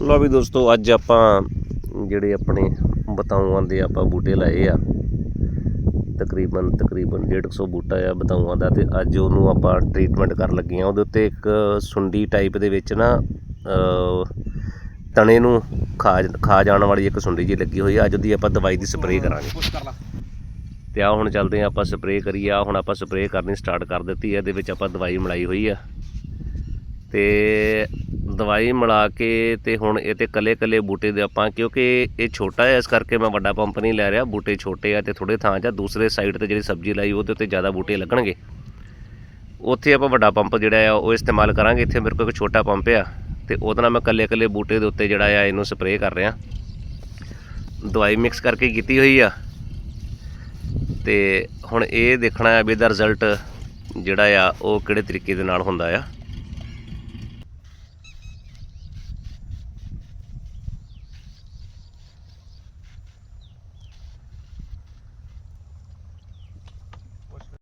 ਲਓ ਵੀ ਦੋਸਤੋ ਅੱਜ ਆਪਾਂ ਜਿਹੜੇ ਆਪਣੇ ਬਤਾਊਆਂ ਦੇ ਆਪਾਂ ਬੂਟੇ ਲਾਏ ਆ। ਤਕਰੀਬਨ ਤਕਰੀਬਨ 150 ਬੂਟਾ ਆ ਬਤਾਊਆਂ ਦਾ ਤੇ ਅੱਜ ਉਹਨੂੰ ਆਪਾਂ ਟ੍ਰੀਟਮੈਂਟ ਕਰਨ ਲੱਗੇ ਆ। ਉਹਦੇ ਉੱਤੇ ਇੱਕ ਸੁੰਡੀ ਟਾਈਪ ਦੇ ਵਿੱਚ ਨਾ ਤਣੇ ਨੂੰ ਖਾ ਖਾ ਜਾਣ ਵਾਲੀ ਇੱਕ ਸੁੰਡੀ ਜੀ ਲੱਗੀ ਹੋਈ ਆ। ਅੱਜ ਉਹਦੀ ਆਪਾਂ ਦਵਾਈ ਦੀ ਸਪਰੇਅ ਕਰਾਂਗੇ। ਕਰ ਤੇ ਆ ਹੁਣ ਚੱਲਦੇ ਆ ਆਪਾਂ ਸਪਰੇਅ ਕਰੀਏ। ਆ ਹੁਣ ਆਪਾਂ ਸਪਰੇਅ ਕਰਨੀ ਸਟਾਰਟ ਕਰ ਦਿੱਤੀ ਹੈ ਇਹਦੇ ਵਿੱਚ ਆਪਾਂ ਦਵਾਈ ਮਿਲਾਈ ਹੋਈ ਆ। ਤੇ ਦਵਾਈ ਮਿਲਾ ਕੇ ਤੇ ਹੁਣ ਇਹ ਤੇ ਕੱਲੇ ਕੱਲੇ ਬੂਟੇ ਦੇ ਆਪਾਂ, ਕਿਉਂਕਿ ਇਹ ਛੋਟਾ ਹੈ, ਇਸ ਕਰਕੇ ਮੈਂ ਵੱਡਾ ਪੰਪ ਨਹੀਂ ਲੈ ਰਿਹਾ। ਬੂਟੇ ਛੋਟੇ ਆ ਤੇ ਥੋੜੇ ਥਾਂ 'ਚ ਦੂਸਰੇ ਸਾਈਡ ਤੇ ਜਿਹੜੀ ਸਬਜ਼ੀ ਲਾਈ, ਉਹਦੇ ਉੱਤੇ ਜ਼ਿਆਦਾ ਬੂਟੇ ਲੱਗਣਗੇ। ਉੱਥੇ ਆਪਾਂ ਵੱਡਾ ਪੰਪ ਜਿਹੜਾ ਆ, ਉਹ ਇਸਤੇਮਾਲ ਕਰਾਂਗੇ। ਇੱਥੇ ਮੇਰੇ ਕੋਲ ਇੱਕ ਛੋਟਾ ਪੰਪ ਆ ਤੇ ਉਹਦੇ ਨਾਲ ਮੈਂ ਕੱਲੇ ਕੱਲੇ ਬੂਟੇ ਦੇ ਉੱਤੇ ਜਿਹੜਾ ਆ, ਇਹਨੂੰ ਸਪਰੇਅ ਕਰ ਰਿਹਾ। ਦਵਾਈ ਮਿਕਸ ਕਰਕੇ ਕੀਤੀ ਹੋਈ ਆ। ਤੇ ਹੁਣ ਇਹ ਦੇਖਣਾ ਆ ਵੀ ਇਹਦਾ ਰਿਜ਼ਲਟ ਜਿਹੜਾ ਆ, ਉਹ ਕਿਹੜੇ ਤਰੀਕੇ ਦੇ ਨਾਲ ਹੁੰਦਾ ਆ।